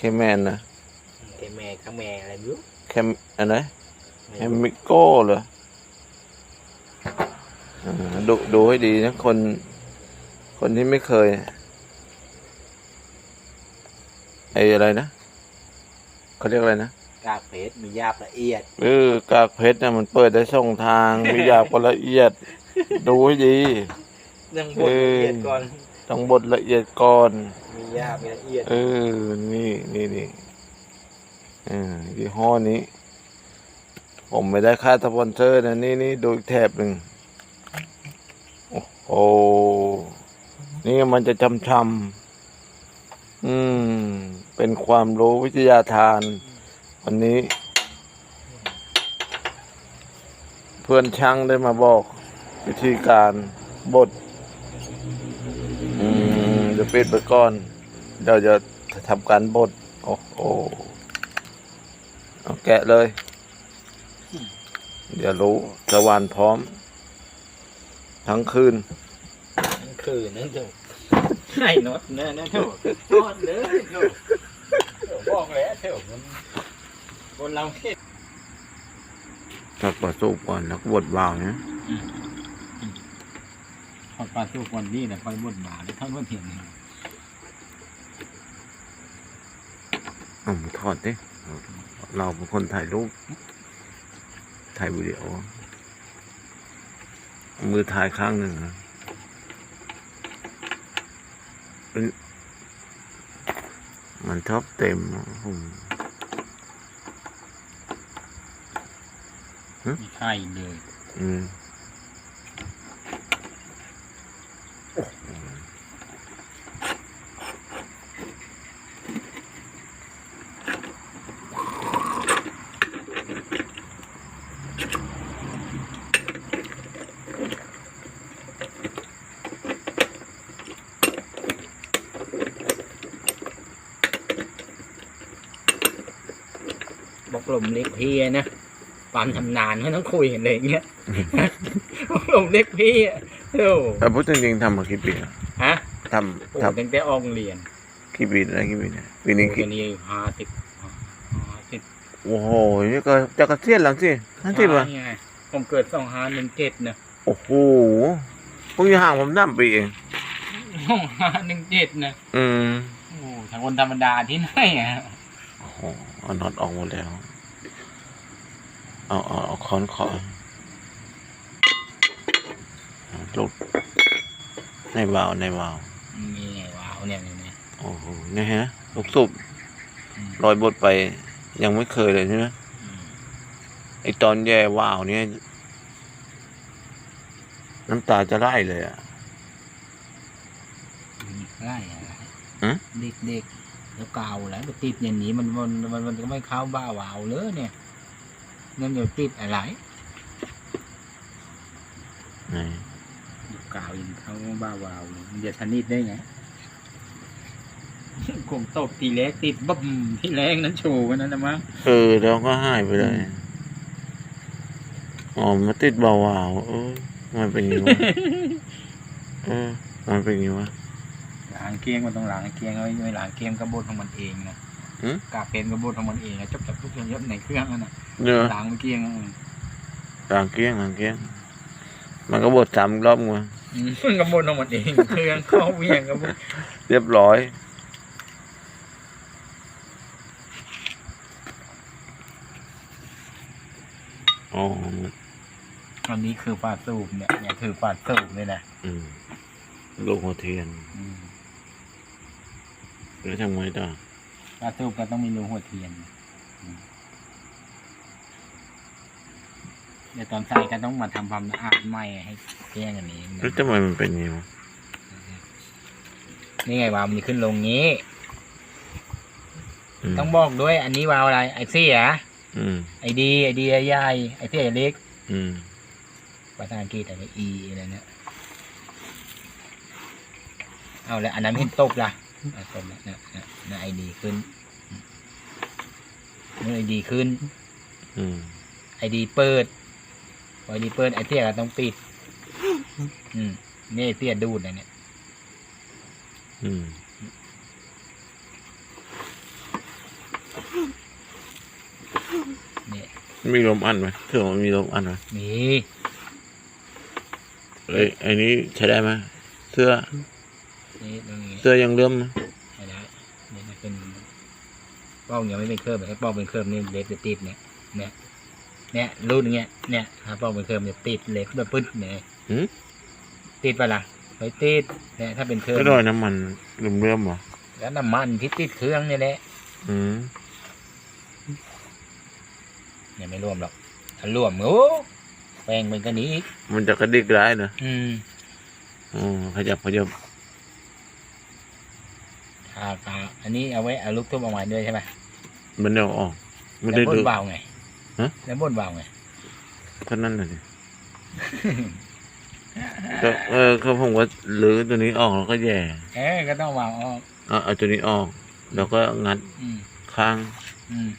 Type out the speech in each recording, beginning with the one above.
เคแมนนะแกแม่ข้างแม่อะไรไม่รู้แคมอะไรไม่แฮรู้มิโก้เหรออ่าดูดูให้ดีนะคน คนที่ไม่เคย ไอ้อะไรนะเขาเรียกอะไรนะกากเพชรมีหยาบละเอียดเออกากเพชรนะมันเปิดได้ช่องทาง มีหยาบกว่าละเอียด ดูให้ดีเรื่องบทละเอียดก่อน ต้องบดละเอียดก่อน มีหยาบมีละเอียด เออ นี่นี่นี่เออยี่ห้อนี้ ผมไม่ได้ค่าสปอนเซอร์นะนี่นี่ดูอีกแถบหนึ่งโอ้โหนี่มันจะจำชำๆอืม เป็นความรู้วิทยาทาน วันนี้ เพื่อนช่างได้มาบอก วิธีการบดอืมเดี๋ยว ปิดไปก่อนเดี๋ยวจะทำการบดโอ้โหเอาแกะเลย เดี๋ยวรู้จะหวานพร้อม ทั้งคืน นั่นคือนั่นถูกไอ้น็อตนั่นนั่นถูกนอดเลยถูกบอกแล้วถูกมันคนเราคิดตักปลาสูบก่อนแล้วก็บดวาวเนี่ยพอปลาสุกวันนี้เนี่ยคอยบดบาทท่านว่าเห็น อืมถอดดิเราเป็นคนถ่ายรูป ถ่ายวิดีโอ มือถ่ายข้างหนึ่งนะเป็นมันชอบเต็มอะผมมีไข่เลย อืม บอกลมเล็กพี่นะความทำนานไม่ต้องคุยกันเลยอย่างเงี้ยบอกลมเล็กพี่อะโอ้แต่พูดจริงๆทำมากี่ปีแล้วฮะทโอ้ำทตั้งแต่ออกเรียนำกี่ปีแล้วกี่ปีเนี่ยปีนี้โอ้กี่เดี๋ยวนี้ห้าสิบห้าสิบโอ้โหนี่ก็จะเกษียณแล้วสินั่นสิป่ะไงผมเกิดสองห้าหนึ่งเจ็ดนะโอ้โหพวกอยู่ห่างผมน้ำปีเองสองห้าหนึ่งเจ็ดนะอืมโอ้ทางคนธรรมดาที่ไหนอะโอ้โหเอาน็อตออกหมดแล้ว เอาเอาเอาค้อนขอเอาลุกในวาล์วในวาล์วมีไงว้าวเนี่ยเนี่ยเนี่ยโอ้โหนี่ฮะลูกสูบอืมลอยบทไปยังไม่เคยเลยใช่ไหมอืมไอตอนแย่วาล์วเนี่ยน้ำตาจะไหลเลยอะมีไล่อะไรหือเด็กเด็กๆแล้วกาวแล้วไปติดอย่างนี้มันมันมันมันก็ไม่เข้าบ้าวาวเลยเนี่ย นั่นเดี๋ยวติดอะไรไหนกาวยังเข้าบ้าวาวเลยมันจะชนิดได้ไงคงตบทีแรกติดบั๊มที่แรกนั้นโชว์กันนั้นนะมั้งเออแล้วก็หายไปเลยอ๋อมาติดเบาหวาวเออมันเป็นอยังไงวะเออมันเป็นอยังไงวะล้างเกียงมันต้องล้างเกียงไว้ไม่ล้างเกียงกระบดของมันเองนะ หือกาเป็นกระบดของมันเองนะจับจับทุกอย่างยับในเครื่องนั่นนะเนื้อล้างเกียงอะต่างเกี้ยงต่างเกี้ยง มันก็บดสามรอบไงอืมกระบดของมันเองเครื่องเข้าเวียงกระบดเรียบร้อยอ๋ออันนี้คือปลาสูบเนี่ยเนี่ยคือปลาสูบเลยนะอืมลูกหัวเทียนอืมแล้วทำไงต่อ ปลาสูบก็ต้องมีรูหัวเทียนอืมเดี๋ยวตอนใส่ก็ต้องมาทำความสะอาดใหม่ให้แก้งอันนี้แล้วทำไมมันเป็นอย่างนี้วะนี่ไงวาวมันขึ้นลงงี้ มต้องบอกด้วย อันนี้วาวอะไร ไอซี่อะอืมไอดีไอดีใหญ่ไอเสียเล็กอืมภาษาอังกฤษอะไร E อะไรเนี่ยเอาแล้วอันนั้นเห็นตกล่ะ คนเนี่ยเนี่ยไอดีขึ้นเมื่อไอดีขึ้นไอดีเปิดไอดีเปิดไอเตี้ยต้องปิด อืมนี่ไอเตี้ยดูดนะเนี่ยอืมนี่มีลมอันไหมเสืองมันมีลมอันไหมมีเอ้ยไอ้นี้ใช้ได้ไหมเสื้อ นี่ตรงนี้เสื้อยังเลื่อมไหมไม่ได้นี่มันเป็นป้องยังไม่เป็นเครื่องแบบให้ป้องเป็นเครื่องนี่เล็บจะติดเนี่ย เนี่ย เนี่ยรุ่นเงี้ย เนี่ยถ้าป้องเป็นเครื่องจะติดเล็บแบบปึ๊ดเนี่ยหืมติดไปะละไปติดเนี่ยถ้าเป็นเครื่องก็ด้วยน้ำมันเลื่อมเลื่อมๆเหรอแล้วน้ำมันที่ติดเครื่องเนี่ยแหละอืมเนี่ยไม่รวมหรอกถ้ารวมโอ้แปลงเป็นกันนี้อีกมันจะกระดิกได้เนอะอืมอ๋อขยับขยับ อ่าอ่าอันนี้เอาไว้เอาลูกทุ่มออกมาด้วยใช่ไหมมันเดี๋ยวออกไม่แล้วได้บดูนวาล์วไงฮะ แล้วบนวาล์วไงก็นั่นแหละดิก็เออก็ผมว่าลื้อตัวนี้ออกแล้วก็แย่เอ๊ก็ต้องวาล์วออกเอาเอาตัวนี้ออก แล้วก็งัดอืมข้าง อืม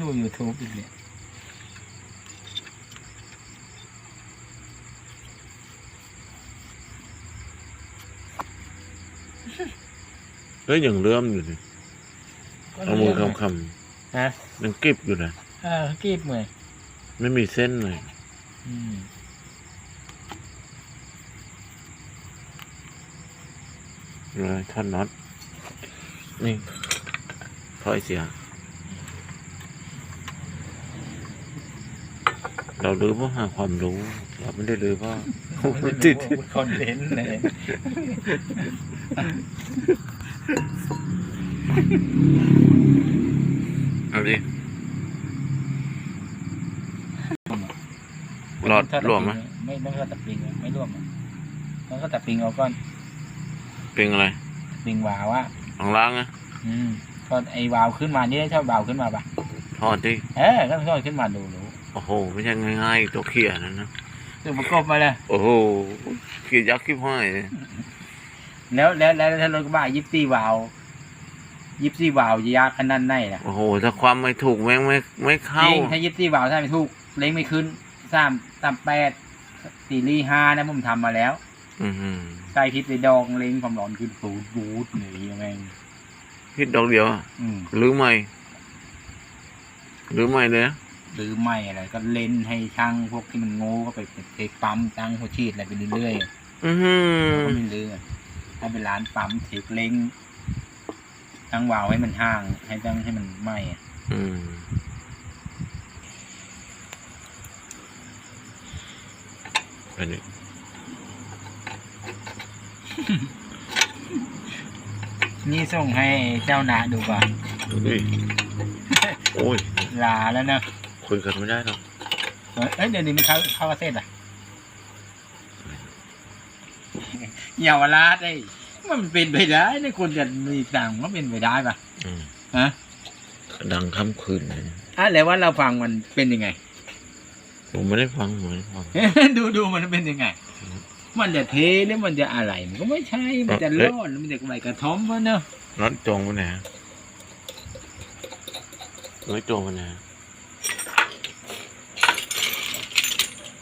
ดู YouTube อีกเนี่ย เฮ้ยยังเลื่อมอยู่ดิเอามือคำคฮะำยังกริบอยู่เลยเออกีบเหมือนไม่มีเส้นเลย อืมเลยท่อนน็อตนี่ถอยเสีย เราลื้อเพราะหาความรู้ เราไม่ได้ลื้อเพราะติด คอนเทนต์เลย เอาดิหลอดรวมไหมไม่ต้องก็ตัดปิงอะไม่รวมอะแล้วก็ตัดปิงเอาก้อนเป็นอะไรปิงวาวอะข้างล่างอะอืมก็ไอ้วาวขึ้นมานี่ชอบวาวขึ้นมาปะทอดดิเออก็ทอดขึ้นมาดูรู้โอ้โห ไม่ใช่ง่ายๆตัวเขี่ยนั่นนะคือประกบมาเลยโอ้โหเขี่ยยักษ์ขี้ห้อยเลย แล้วแล้วแล้วถ้ารถกระบะยิปซี่วาวยิปซี่วาวยากขนาดไหนล่ะโอ้โหถ้าความไม่ถูกแม่งไม่ไม่จเข้า ริงถ้ายิปซี่วาวถ้าไม่ถูกเล้งไม่ขึ้นสามสามแปดซีรีส์ห้านะผมทำมาแล้วอือหือใส่พิษไปดองเล้งความร้อนขึ้นปูดบูดหนีแม่งพิดดอกเดียวอะอืม หรือไม่หรือไม่เลยนะหรือไม่อะไรก็เล่นให้ช่างพวกที่มันโง่ก็ไปเทคปั๊มตั้งหัวฉีดอะไรไปเรื่อยๆอือหือก็ไม่เลือ กถ้าเป็นร้านปั๊มเทคเล้งตั้งวาล์วให้มันห่าง ให้ตั้งให้มันไหม้อะอืมอันนี้ นี่ส่งให้เจ้านาดูก่อนดูดิโอ้ยลาแล้วนะคุยกันไม่ได้หรอกเอ้ยเดี๋ยวนี้มันเข้าเข้ากระเซ็ดอะ เยาวราชไอ้มันเป็นไปได้ในคนจะมีตังค์ก็เป็นไปได้ปะอืมฮะดังค่ำคืนเลยอะแล้วว่าเราฟังมันเป็นยังไง ผมไม่ได้ฟังผมไม่ได้ฟัง ดูดูมันเป็นยังไง มันจะเทหรือมันจะอะไร มันก็ไม่ใช่ มันจะรอดหรือมันจะใบกระท้อมวะเนอะน็อตจงไปไหนฮะน็อตจงไปไหนฮะ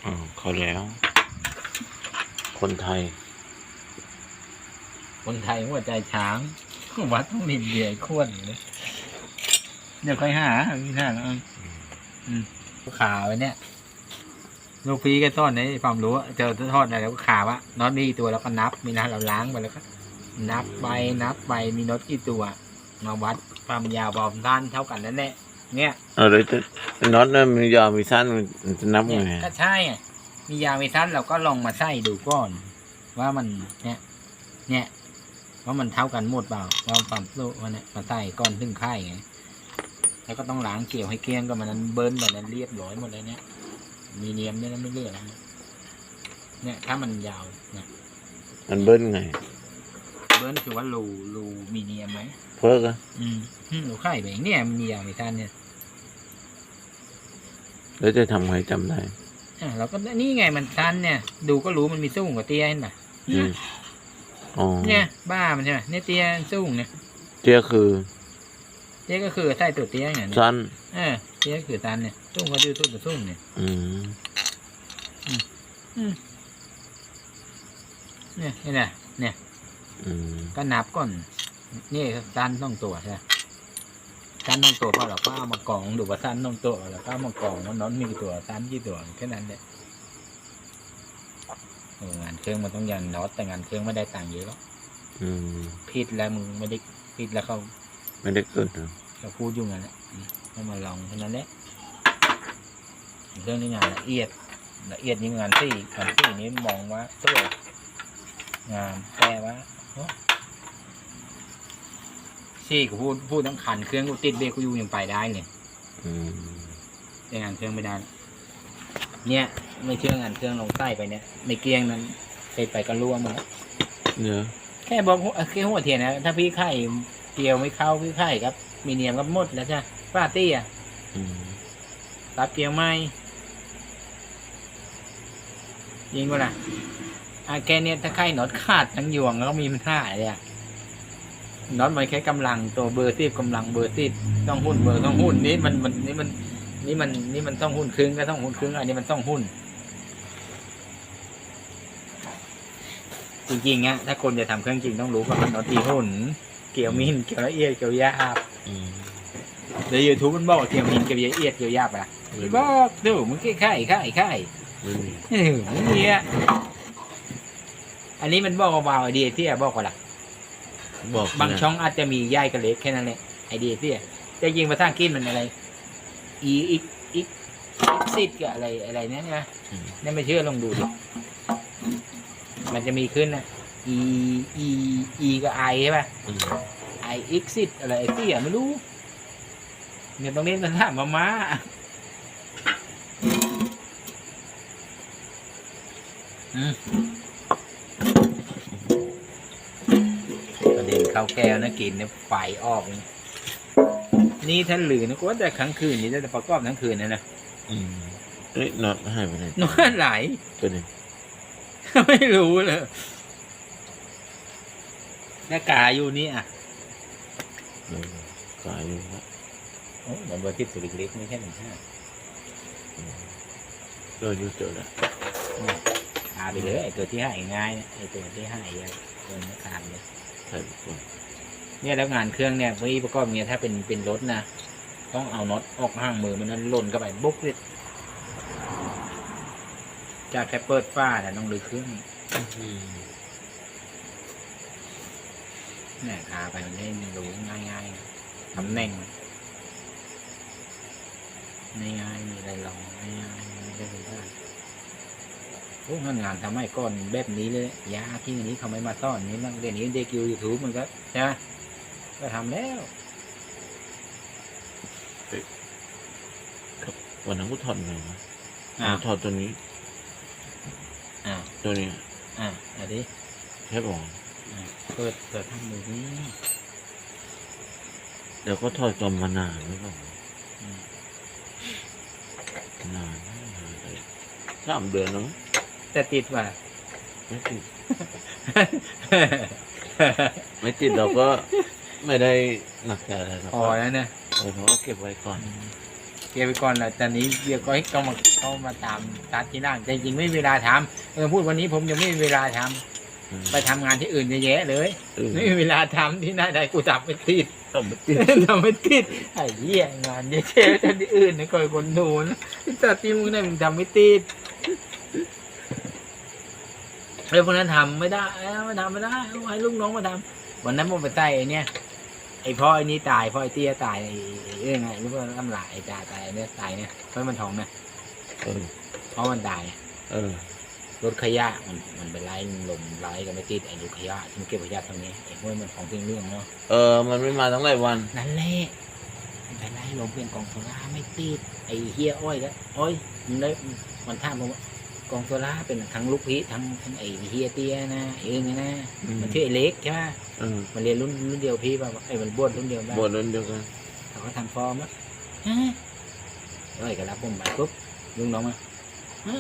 อ๋อเขาแล้ว คนไทย คนไทยหัวใจช้างวัดต้องนินเดียขวดเลยเดี๋ยวค่อยหาพี่ท่านแล้วอืมขาไว้เนี่ยลูกพีก็ทอดในความรู้อะเจอทอดอะไรแล้วก็ขาว่าน็อตมีกี่ตัวแล้วก็นับ มีนะเราล้างไปแล้วก็นับไปนับไปมีน็อตกี่ตัวมาวัดความยาวความสั้นเท่ากันนั่นแหละเนี่ยเออเลยจะน็อตเนี่ยมียาวมีสั้นมันจะนับเนี่ไงยก็ใช่ไงมียาวมีสั้นเราก็ลองมาใส่ดูก่อน ว่ามันเนี่ย เนี่ย ว่ามันเท่ากันหมดเปล่าว่าความสู้มันเนี่ยมาใส่ก่อนถึงค่ายไงแล้วก็ต้องล้างเกลี่ยวให้เกลี้ยงก็มันนั้นเบิ้ลแบบนั้นเรียบร้อยหมดเลยเนี่ย มีเนียมเนี่ยนะไม่เลือกนะเนี่ยถ้ามันยาวเนี่ยมันเบิ้ลไง เบิ้ลคือว่ารูรูมีเนียมไหมเพิกอะอืมอืมหนูไข่ไปเนี่ยมันมียาวมีสั้นเนี่ยแล้วจะทำไงจำได้อะเราก็นี่ไงมันสั้นเนี่ย ดูก็รู้มันมีสูงกว่าเตี้ยเห็นปะอืม อ๋อเนี่ยบ้ามันใช่ไหมเนี่ยเตี้ยสูงเนี่ยเตี้ยคือเตี้ยก็คือใส่ตัวเตี้ยอย่างนี้สั้นเออเตี้ยคือตันเนี่ยสูงก็ดูสูงกับสูงเนี่ยอืมเนี่ยนี่แหละเนี่ยอืมก็นับก่อนนี่ตันต้องตัวใช่ไหมสั้นน้องตัวพอเราก็เอามากองดูว่าสั้นน้องตัวแล้วก็เอามากองว่าน้องมีกี่ตัวสั้นกี่ตัวแค่นั้นแหละเออ งานเครื่องมันต้องยันน็อตแต่งานเครื่องไม่ได้ต่างค์เยอะหรอกอืมผิดแล้วมึงไม่ได้ผิดแล้วเขาไม่ได้เกิดนะเขาพูดอยู่งั้นแหละอืมให้มาลองเท่านั้นแหละเครื่องนี้งานละเอียดละเอียดยิ่งงานสี่งานสี่นี้มองว่าสวยงามแต่ว่าเนอะสี่กูพูดพูดทั้งขันเครื่องกูติดเบรกกูอยู่ยังไปได้เนี่ยอืมแต่งานเครื่องไม่ได้ เนี่ยไม่เชื่องานเครื่องลงใต้ไปเนี่ยในเกียงนั้นไปไปก็รั่วหมดแล้วเนื้อแค่บอกหัวแค่หัวเทียนนะถ้าพี่ไข่เกี่ยวไม่เข้าพี่ไข่ครับ มีเนียมก็หมดแล้วใช่ป้าตี้อะอืมรับเกี่ยวไหมยิงก็ล่ะอะแกเนี่ยถ้าไข่น็อตขาดทั้งยวงแล้วก็มีปัญหาเลยอะน็อตมันแค่กำลังตัวเบอร์สิบกำลังเบอร์สิบต้องหุ้นเบอร์ต้องหุ้นนี่มันมันนี่มัน นี่มันนี่มันต้องหุ้นครึ่งก็ต้องหุ้นครึ่งอันนี้มันต้องหุ้น จริงๆอะถ้าคนจะทำเครื่องจริงต้องรู้ว่ามันน็อตตีหุ้น เกี่ยวมินเกี่ยวละเอียดเกี่ยวยาบอืมในยูทูบมันบอกว่าเกี่ยวมินเกี่ยวละเอียดเกี่ยวยาบอะไม่มีบอกดูมึงแค่ไข่ไข่ไข่ไม่มีเออมึงเนี่ยอันนี้มันบอกเบาๆไอเดียที่บอกว่าล่ะ บอกบางช่องอาจจะมีย่ายกับเล็กแค่นั้นแหละไอเดียที่แต่ยิงภาษาอังกฤษมันอะไร e x x x กับอะไรอะไรเนี่ยนะอืมนี่ไม่เชื่อลองดูดิมันจะมีขึ้นนะ e e e กับ i ใช่ป่ะอืม i x อะไรไอ้ที่อะไม่รู้เนี่ยต้องเล่นภาษามาม่าอืมประเด็นข้าวแก้วนะกินเนี่ยไฟออกนี่ นี่ท่านหรือนะกูว่าแต่ครั้งคืนนี่จะประกอบทั้งคืนนะนะอืมเอ้ยน็อตหายไปไหนนอนไหลตัวนี้ไม่รู้เลยหน้ากาอยู่นี่อะเออกายอยู่ครับโอ้มันเบอร์ที่ตัวเล็กๆไม่ใช่หนึ่งห้าเจออยู่เจอแล้วขาไปเลยไอ้ตัวที่หายง่ายนะไอ้ตัวที่หายอะตัวนี้ขาดเลยใส่ก่อน เนี่ยแล้วงานเครื่องเนี่ยพี่ประกอบเงี้ยถ้าเป็นเป็นรถนะต้องเอาน็อตออกห่างมือมันนั้นหล่นเข้าไปบุ๊กเลยจากแค่เปิดฝ้าแต่ะต้องดึงเครื่องอืมเนี่ยขาไปมันได้รู้ง่ายๆนะตำแหน่งมันง่ายๆมีอะไรลองง่ายๆไม่ได้เป็นได้โอ้งานงานทำให้ก่อนแบบนี้เลยยากที่อันนี้เขาไม่มาซ่อนนี้นั่งเรียนนี้เด็กยูทูบมันก็ใช่ไหม ก็ทำแล้ววันนั้นกูถอดไงวะอ่าถอดตัวนี้ อ่าตัวนี้ อ่าอันนี้ใช่ป่ะเปิดเปิดทำมือนี้เดี๋ยวก็ถอดกลับมานานไม่ป่ะอืมนานนานเลยสามเดือนแล้วมั้งแต่ติดว่ะไม่ติด ไม่ติดเราก็ ไม่ได้หนักใจอะไรหรอกพอแล้วเนี่ยเออเพราะว่าเก็บไว้ก่อน เก็บไปก่อนแหละตอนนี้เดี๋ยวก็ให้เขามาเขามาตามตัดที่นั่งแต่จริงๆไม่มีเวลาทำเออพูดวันนี้ผมยังไม่มีเวลาทำอืมไปทำงานที่อื่นเยอะแยะเลย เออไม่มีเวลาทำที่หน้าใดกูทำไม่ติดต้องไม่ติด ทำไม่ติดไอ้เหี้ยงานเยอะแยะที่อื่นนะคอยคนดูนะแต่ที่มึงเนี่ยมึงทำไม่ติดเรื่องพวกนั้นทำไม่ได้เอ้าไม่ทำไม่ได้เอาให้ลูกน้องมาทำ วันนั้นผมไปใต้ไอ้เนี่ยไอ้พ่อไอ้นี่ตายพ่อไอ้เตี้ยตายไอ้ไอ้เรื่องไงรู้ว่าลำหลายไอ้ตาตายเนี่ยตายเนี่ยเพราะมันท้องเนี่ยเออเพราะมันตายเออรถขยะมันมันไปไล่ลมไล่กันไม่ติดไอ้รถขยะที่มันเก็บขยะทางนี้ไอ้พวกมันของจริงเรื่องเนาะเออ มันไม่มาตั้งหลายวันนั่นแหละมันไปไล่ลมเปลี่ยนกองโซล่าไม่ติดไอ้เฮียอ้อยแล้วอ้อยมันได้มันถามผมว่ากองโซล่าเป็นทั้งลูกพีชทั้งทั้งไอ้เฮียเตี้ยนะไอ้เอิงนี่นะมันชื่อไอ้เล็กใช่ไหมเออมันเรียนรุ่นรุ่นเดียวพี่ป่ะไอ้มันบวชรุ่นเดียวได้บทนั้นเดียวกันเขาก็ทำฟอร์มแล้วฮะเอ้ยก็รับผมไปปุ๊บลุงน้องมาฮะ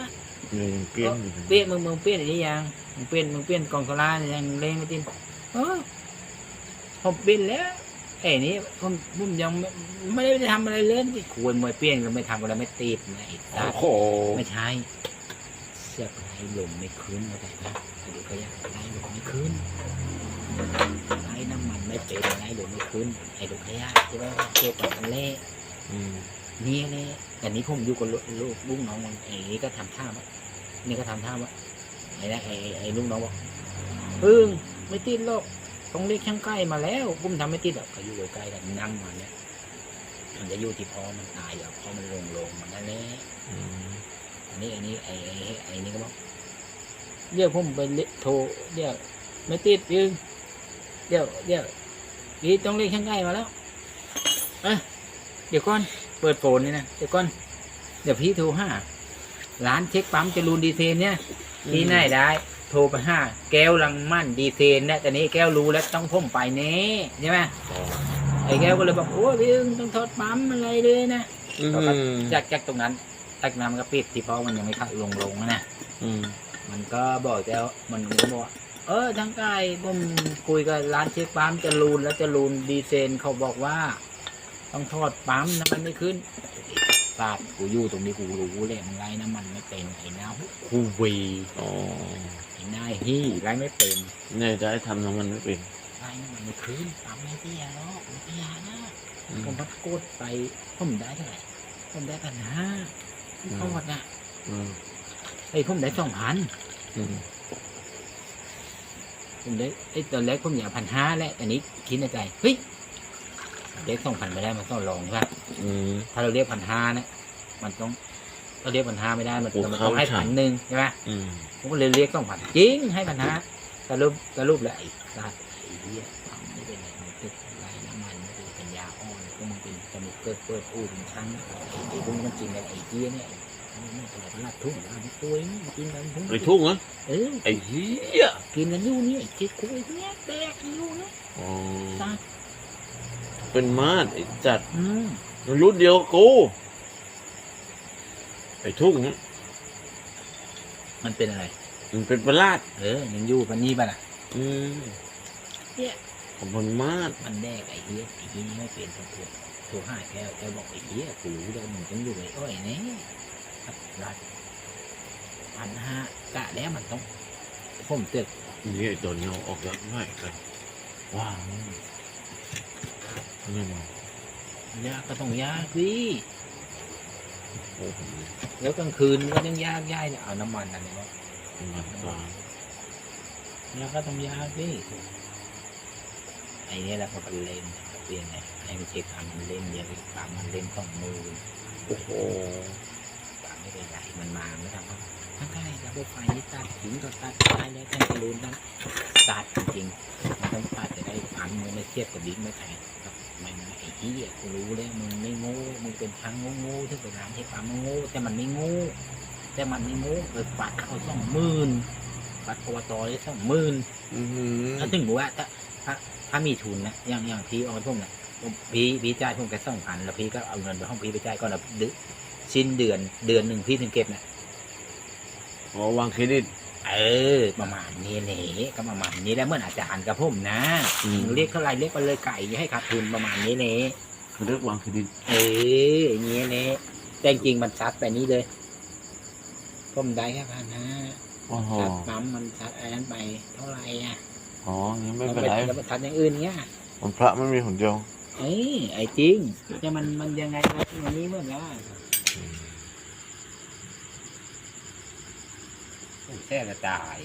เนี่ยยังเปรี้ยนอยู่เลยเปลี่ยนมึงมึงเปลี่ยนอะไรยังมึงเปลี่ยนมึงเปลี่ยนกองโซล่ายังเล่นไม่ติดเออผมเปลี่ยนแล้วไอ้นี่ผมผมยังไม่ไม่ได้ทำอะไรเลยที่ควรมวยเปลี่ยนก็ไม่ทำก็แล้วไม่ติดนะไอ้ตาโอ้โหไม่ใช่เสียบไล่ลมไม่ขึ้นเข้าใจปะเดี๋ยวก็ยังไล่ลมไม่ขึ้น ไอ้น้ำมันไม่เป็นไอ้เดี๋ยวไม่ขึ้นไอ้ลูกขยะที่ว่าเก็บแบบเละอืมนี่เละแต่นี้ผมอยู่กับลูกลูกลูกน้องมันไอ้นี่ก็ทำท่าว่านี่ก็ทำท่าว่าไอ้นะไอ้ไอ้ไอ้ลูกน้องบอกพึ่งไม่ติดหรอกต้องเรียกช่างใกล้มาแล้วผมทำไม่ติดหรอกก็อยู่ใกล้ๆกันนั่งมาเนี่ยมันจะอยู่ที่พอมันตายอะพอมันลงลงมันนั่นแหละอืมอันนี้อันนี้ไอ้ไอ้ไอ้ไอ้นี่ก็บอกเรียกผมไปเรียกโทรเรียกไม่ติดยึง เดี๋ยวเดี๋ยวพี่ต้องเรียกช่างใกล้มาแล้วเอ้ยเดี๋ยวก่อน เปิดโฟนนี่นะเดี๋ยวก่อน เดี๋ยวพี่โทรห้าร้านเช็คปั๊มจรูนดีเซนเนี่ยที่ไหนได้ โทรไปห้าแก้วลังมั่นดีเซนเนี่ยแต่นี้แก้วรู้แล้วต้องพ่มไปเน่ใช่ไหมไอ้แก้วก็เลยบอกโอ้ยพี่อึ้งต้องทอดปั๊มอะไรเลยนะอืมจากจากตรงนั้นจากนั้นมันก็ปิดที่เพราะมันยังไม่เข้าลงลงนะอืมมันก็บอกแล้วมันก็บอกว่า เออทางใกล้ผมคุยกับร้านเช็คปั๊มจรูนแล้วจรูนดีเซนเขาบอกว่า ต้องทอดปั๊มน้ำมันไม่ขึ้นปาดกูอยู่ตรงนี้กูรู้เลยมันไล่น้ำมันไม่เป็นไอ้หน้าคูวีอ๋อไอ้หน้าฮี่ไล่ไม่เป็นเนี่ยจะให้ทำน้ำมันไม่เป็นไล่น้ำมันไม่ขึ้นปั๊มไม่เสียหรอกไม่เสียนะอืมผมพัดกดไปผมได้เท่าไหร่ผมได้พันห้าทอดนะอืมไอ้ผมได้สองพัน อืมผมได้ไอ้ตอนแรกผมอยากพันห้าแหละอันนี้คิดในใจเฮ้ยเรียกสองพันไม่ได้มันต้องลองใช่ปะอืม ถ้าเราเรียกพันห้านะมันต้องเราเรียกพันห้าไม่ได้มันโอ้มันต้องให้เข้าพันฉันหนึ่งใช่ไหมอืมผมก็เลยเรียกสองพันจริงให้พันห้าสรุปสรุปแล้วไอ้สัตว์ไอ้เหี้ยทำไม่เป็นไรมันติดไรน้ำมันไม่เป็นปัญญาอ่อนพวกมึงเป็นจมูกเกิดเปิดอู่เป็นชั้นไอ้พวกนี้มันกินกันไอ้เหี้ยเนี่ยมั นตัวพลัดทุ่งมันตัวนี้มันกินกันทุ่งไอ้ทุ่งเหรอเออไอ้เหี้ยกินกันอยู่นี่ไอ้เจ๊คุยเนี่ยแดกอยู่นะอ๋อสัตว์เป็นมาดไอ้จัดอืมมันรุ่นเดียวกับกูไอ้ทุ่งเนี่ยมันเป็นอะไร มันเป็นประหลาด เออยังอยู่ปันนี้ป่ะล่ะอืมเนี่ยของมันมาดมันแดกไอ้เหี้ยไอ้เหี้ยนี่ไม่เปลี่ยนตัวตัวตัวห้าแก้วแกบอกไอ้เหี้ยกูรู้แล้วมึงต้องอยู่ไอ้อ้อยแน่ ครับรัดพันห้ากะแล้วมันต้องผมตึกนี่ไอ้ตัวนี้เอาออกจากง่ายกันว้าวนี่มันยากก็ต้องยากสิโอ้โหแล้วกลางคืนก็ต้องยากย่ายเนี่ยเอาน้ำมันอะไรวะมันกลางยากก็ต้องยากสิไอ้เนี่ยแหละพอเป็นเลนเปลี่ยนไงให้มันเช็คทำมันเล่นเยอะปากมันเล่นสองมือโอ้โห ไม่เป็นไรมันมาไม่ทำเขาถ้าใกล้ระบบไฟนี่ตัดถึงก็ตัดได้แล้วท่านจะรู้นั้นตัดจริงมันต้องตัดจะได้ปั๊มมันไม่เทียบกับบิ๊กไม่แข็งครับมันไอ้ที่กูรู้แล้วมึงไม่โง่มึงเป็นทางโง่ๆที่ไปร้านที่ปั๊มงโง่แต่มันไม่โง่แต่มันไม่โง่เออปัดเขาสองหมื่นปัดอบตได้สองหมื่นถ้าถึงบอกว่าถ้าถ้าถ้ามีทุนนะอย่างอย่างพี่ออนพวกเนี่ยพี่พี่จ่ายผมแค่สองพันแล้วพี่ก็เอาเงินไปห้องพี่ไปจ่ายก่อนแล้วดือ สิ้นเดือนเดือนหนึ่งพี่ถึงเก็บนะอ๋อวางเครดิต เออ ประมาณนี้แหละก็ประมาณนี้แล้วเหมื่อนอาจารย์กับผมนะอืม เรียกเท่าไหรเรียกไปเลยไก่อย่าให้ขาดทุนประมาณนี้เลยเขาเรียกวางเครดิตเอออย่างนี้เลยแต่จริงๆมันซัดไปนี้เลยผมได้แค่พันห้าโอ้โหซัดปั๊มมันซัดอันนั้นไปเท่าไหร่อะอ๋อยังไม่เป็นไรแล้วไปซัดอย่างอื่นเนี้ยมันพระไม่มีหนเดียวเอ้ยไอ้จริงแต่มันมันยังไงนะวันนี้เหมื่อนกัน แท้จะตาย